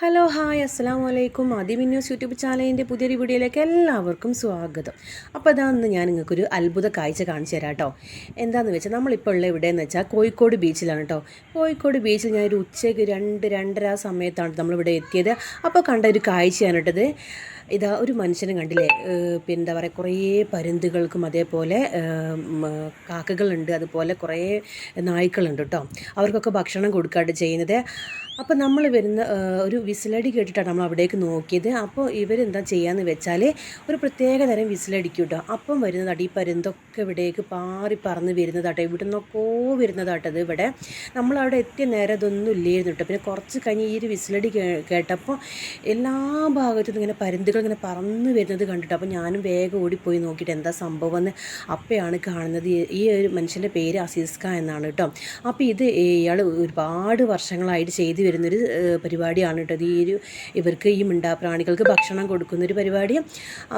Hello hi അസ്സാം വലൈക്കും ആദ്യം ന്യൂസ് യൂട്യൂബ് ചാനലിന്റെ പുതിയൊരു വീഡിയോയിലേക്ക് എല്ലാവർക്കും സ്വാഗതം. അപ്പോൾ അതാ ഇന്ന് ഞാൻ നിങ്ങൾക്കൊരു അത്ഭുത കാഴ്ച കാണിച്ചു തരാം കേട്ടോ. എന്താണെന്ന് വെച്ചാൽ നമ്മളിപ്പോൾ ഉള്ള എവിടെയെന്ന് വെച്ചാൽ കോഴിക്കോട് ബീച്ചിലാണ് കേട്ടോ. കോഴിക്കോട് ബീച്ചിൽ ഞാനൊരു ഉച്ചയ്ക്ക് രണ്ട് രണ്ടര സമയത്താണ് നമ്മളിവിടെ എത്തിയത്. അപ്പോൾ കണ്ട ഒരു കാഴ്ചയാണ് കേട്ടത്. ഇതാ ഒരു മനുഷ്യനെ കണ്ടില്ലേ? പിന്നെ എന്താ പറയുക കുറേ പരുന്തുകൾക്കും അതേപോലെ കാക്കകളുണ്ട്. അതുപോലെ കുറേ നായ്ക്കളുണ്ട് കേട്ടോ. അവർക്കൊക്കെ ഭക്ഷണം കൊടുക്കാണ്ട് ചെയ്യുന്നത്. അപ്പോൾ നമ്മൾ വരുന്ന ഒരു വിസിലടി കേട്ടിട്ടാണ് നമ്മൾ അവിടേക്ക് നോക്കിയത്. അപ്പോൾ ഇവരെന്താ ചെയ്യാന്ന് വെച്ചാൽ ഒരു പ്രത്യേക തരം വിസിലടിക്കും കേട്ടോ അപ്പം വരുന്നത് ഈ പരുന്തൊക്കെ ഇവിടേക്ക് പാറി പറന്ന് വരുന്നതാട്ടോ ഇവിടെ നിന്നൊക്കെ വരുന്നതാട്ടത് ഇവിടെ. നമ്മളവിടെ എത്തിയ നേരം ഇതൊന്നും ഇല്ലായിരുന്നു കേട്ടോ. പിന്നെ കുറച്ച് കഴിഞ്ഞ് ഈ ഒരു വിസിലടി കേട്ടപ്പോൾ എല്ലാ ഭാഗത്തും ഇങ്ങനെ പരുന്തുകൾ ഇങ്ങനെ പറന്ന് വരുന്നത് കണ്ടിട്ട് അപ്പോൾ ഞാനും വേഗം ഓടിപ്പോയി നോക്കിയിട്ട് എന്താ സംഭവം എന്ന് അപ്പയാണ് കാണുന്നത്. ഈ ഒരു മനുഷ്യന്റെ പേര് അസീസ്ക എന്നാണ് കേട്ടോ. അപ്പോൾ ഇത് ഇയാൾ ഒരുപാട് വർഷങ്ങളായിട്ട് ചെയ്തു വരുന്നൊരു പരിപാടിയാണ് കേട്ടോ. ഈ ഒരു ഇവർക്ക് ഈ മിണ്ടാപ്രാണികൾക്ക് ഭക്ഷണം കൊടുക്കുന്നൊരു പരിപാടി.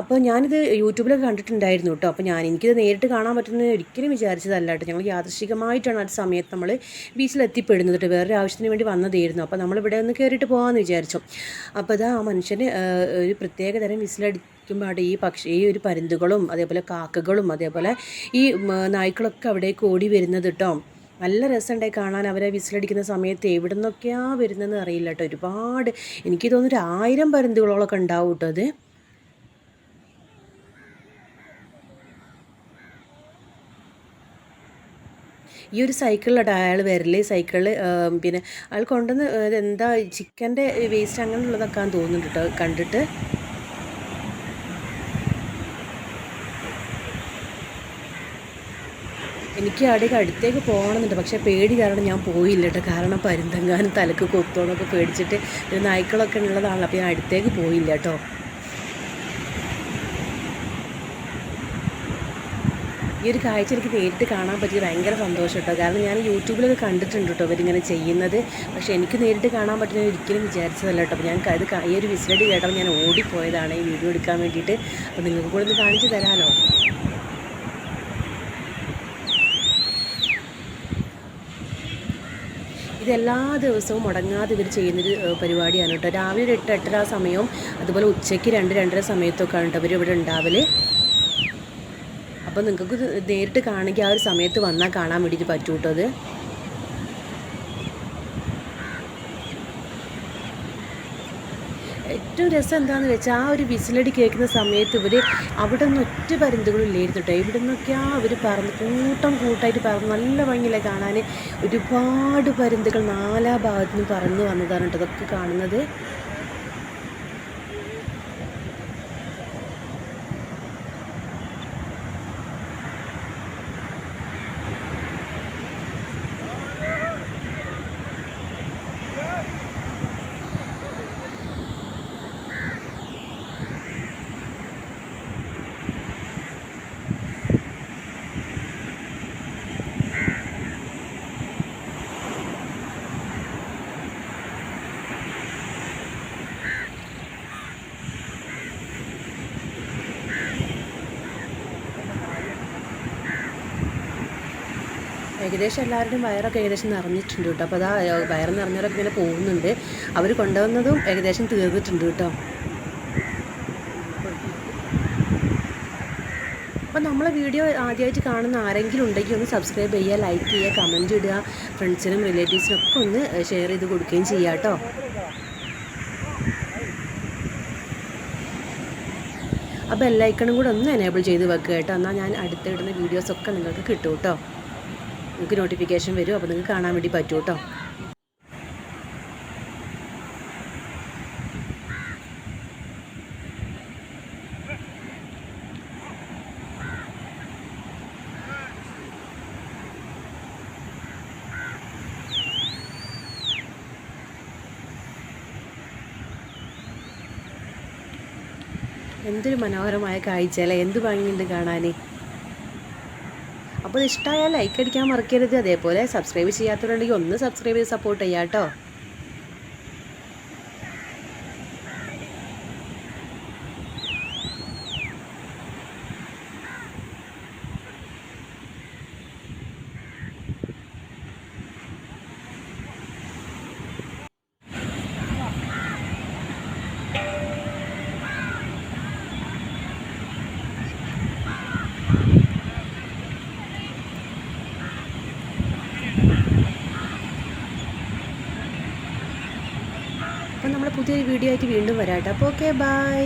അപ്പോൾ ഞാനിത് യൂട്യൂബിലൊക്കെ കണ്ടിട്ടുണ്ടായിരുന്നു കേട്ടോ. അപ്പോൾ ഞാൻ എനിക്കിത് നേരിട്ട് കാണാൻ പറ്റുന്ന ഒരിക്കലും വിചാരിച്ചതല്ല കേട്ടോ. ഞങ്ങൾ യാദൃശികമായിട്ടാണ് ആ സമയത്ത് നമ്മൾ ബീച്ചിൽ എത്തിപ്പെടുന്നത് കേട്ടോ. വേറൊരു ആവശ്യത്തിന് വേണ്ടി വന്നതായിരുന്നു. അപ്പോൾ നമ്മൾ ഇവിടെ ഒന്ന് കയറിയിട്ട് പോകാമെന്ന് വിചാരിച്ചു. അപ്പോൾ ഇതാ ആ മനുഷ്യന് ഒരു പ്രത്യേക തരം വിസിലടി വിസിലടിക്കുമ്പോൾ ഈ പക്ഷി ഈ ഒരു പരുന്തുകളും അതേപോലെ കാക്കകളും അതേപോലെ ഈ നായ്ക്കളൊക്കെ അവിടേക്ക് ഓടി വരുന്നത് കേട്ടോ. നല്ല രസമുണ്ടായി കാണാൻ. അവരെ വിസിലടിക്കുന്ന സമയത്ത് എവിടെ നിന്നൊക്കെയാണ് വരുന്നതെന്ന് അറിയില്ല കേട്ടോ. ഒരുപാട് എനിക്ക് തോന്നുന്നു ആയിരം പരുന്തുകളോളൊക്കെ ഉണ്ടാവും കേട്ടോ അത്. ഈ ഒരു സൈക്കിളിലോട്ട് അയാൾ വരൽ. സൈക്കിളിൽ പിന്നെ അയാൾ കൊണ്ടുവന്ന് എന്താ ചിക്കന്റെ വേസ്റ്റ് അങ്ങനെയുള്ളതൊക്കെ തോന്നുന്നുണ്ട് കേട്ടോ. കണ്ടിട്ട്. എനിക്ക് അവിടേക്ക് അടുത്തേക്ക് പോകണമെന്നുണ്ട്. പക്ഷേ പേടി കാരണം ഞാൻ പോയില്ല കേട്ടോ. കാരണം പരുന്തങ്ങാനും തലക്ക് കൊത്തോണൊക്കെ പേടിച്ചിട്ട് ഒരു നായ്ക്കളൊക്കെ ഉള്ളതാണല്ലോ. അപ്പോൾ ഞാൻ അടുത്തേക്ക് പോയില്ല കേട്ടോ. ഈ ഒരു കാഴ്ച എനിക്ക് നേരിട്ട് കാണാൻ പറ്റിയത് ഭയങ്കര സന്തോഷം കേട്ടോ. കാരണം ഞാൻ യൂട്യൂബിലൊക്കെ കണ്ടിട്ടുണ്ട് കേട്ടോ അവരിങ്ങനെ ചെയ്യുന്നത്. പക്ഷേ എനിക്ക് നേരിട്ട് കാണാൻ പറ്റുന്ന ഒരിക്കലും വിചാരിച്ചതല്ല കേട്ടോ. ഞാൻ അത് ഈ ഒരു വിസിലടി കേട്ടപ്പോൾ ഞാൻ ഓടിപ്പോയതാണ് ഈ വീഡിയോ എടുക്കാൻ വേണ്ടിയിട്ട്. അപ്പോൾ നിങ്ങൾക്ക് കൂടെ ഒന്ന് കാണിച്ചു തരാമല്ലോ ഇത് എല്ലാ ദിവസവും മുടങ്ങാതെ ഇവർ ചെയ്യുന്നൊരു പരിപാടിയാണ് കേട്ടോ. രാവിലെ ഒരു എട്ട് എട്ടര സമയവും അതുപോലെ ഉച്ചയ്ക്ക് രണ്ട് രണ്ടര സമയത്തൊക്കെയാണ് കേട്ടോ ഇവർ ഇവിടെ ഉണ്ടാവൽ. അപ്പോൾ നിങ്ങൾക്ക് നേരിട്ട് കാണുകയാണെങ്കിൽ ആ ഒരു സമയത്ത് വന്നാൽ കാണാൻ വേണ്ടിയിട്ട് പറ്റൂട്ടോ അത് ഏറ്റവും രസം എന്താണെന്ന് വെച്ചാൽ ആ ഒരു വിസിലടി കേൾക്കുന്ന സമയത്ത് ഇവർ അവിടെ നിന്ന് ഒറ്റ പരുന്തുകളും ഇല്ലായിരുന്നു കേട്ടോ ഇവിടെ നിന്നൊക്കെയാണ് അവർ പറന്ന് കൂട്ടം കൂട്ടായിട്ട് പറന്ന് നല്ല ഭംഗിയിലെ കാണാൻ ഒരുപാട് പരുന്തുകൾ നാലാ ഭാഗത്തു നിന്ന് പറന്ന് വന്നതാണ് കേട്ടോ ഇതൊക്കെ കാണുന്നത്. ഏകദേശം എല്ലാവരുടെയും വയറൊക്കെ ഏകദേശം നിറഞ്ഞിട്ടുണ്ട് കേട്ടോ. അപ്പോൾ അതാ വയറ് നിറഞ്ഞവരൊക്കെ ഇങ്ങനെ പോകുന്നുണ്ട്. അവർ കൊണ്ടുവന്നതും ഏകദേശം തീർന്നിട്ടുണ്ട് കേട്ടോ. അപ്പോൾ നമ്മളെ വീഡിയോ ആദ്യമായിട്ട് കാണുന്ന ആരെങ്കിലും ഉണ്ടെങ്കിൽ ഒന്ന് സബ്സ്ക്രൈബ് ചെയ്യുക ലൈക്ക് ചെയ്യുക കമന്റ് ഇടുക ഫ്രണ്ട്സിനും റിലേറ്റീവ്സിനും ഒക്കെ ഒന്ന് ഷെയർ ചെയ്ത് കൊടുക്കുകയും ചെയ്യുക കേട്ടോ. ആ ഐക്കണും കൂടെ ഒന്ന് എനേബിൾ ചെയ്ത് വെക്കുക കേട്ടോ. എന്നാൽ ഞാൻ അടുത്തിടുന്ന വീഡിയോസൊക്കെ നിങ്ങൾക്ക് കിട്ടും കേട്ടോ. നിങ്ങൾക്ക് നോട്ടിഫിക്കേഷൻ വരും. അപ്പോൾ നിങ്ങൾക്ക് കാണാൻ വേണ്ടി പറ്റും കേട്ടോ എന്തൊരു മനോഹരമായ കാഴ്ച അല്ലേ? എന്ത് ഭംഗിയുണ്ട് കാണാൻ അപ്പോൾ ഇഷ്ടമായാൽ ലൈക്ക് അടിക്കാൻ മറക്കരുത്. അതേപോലെ സബ്സ്ക്രൈബ് ചെയ്യാത്തവരുണ്ടെങ്കിൽ ഒന്ന് സബ്സ്ക്രൈബ് ചെയ്ത് സപ്പോർട്ട് ചെയ്യാം കേട്ടോ. അപ്പോൾ നമ്മൾ പുതിയൊരു വീഡിയോ ആയിട്ട് വീണ്ടും വരാം കേട്ടോ അപ്പോൾ ഓക്കെ ബൈ.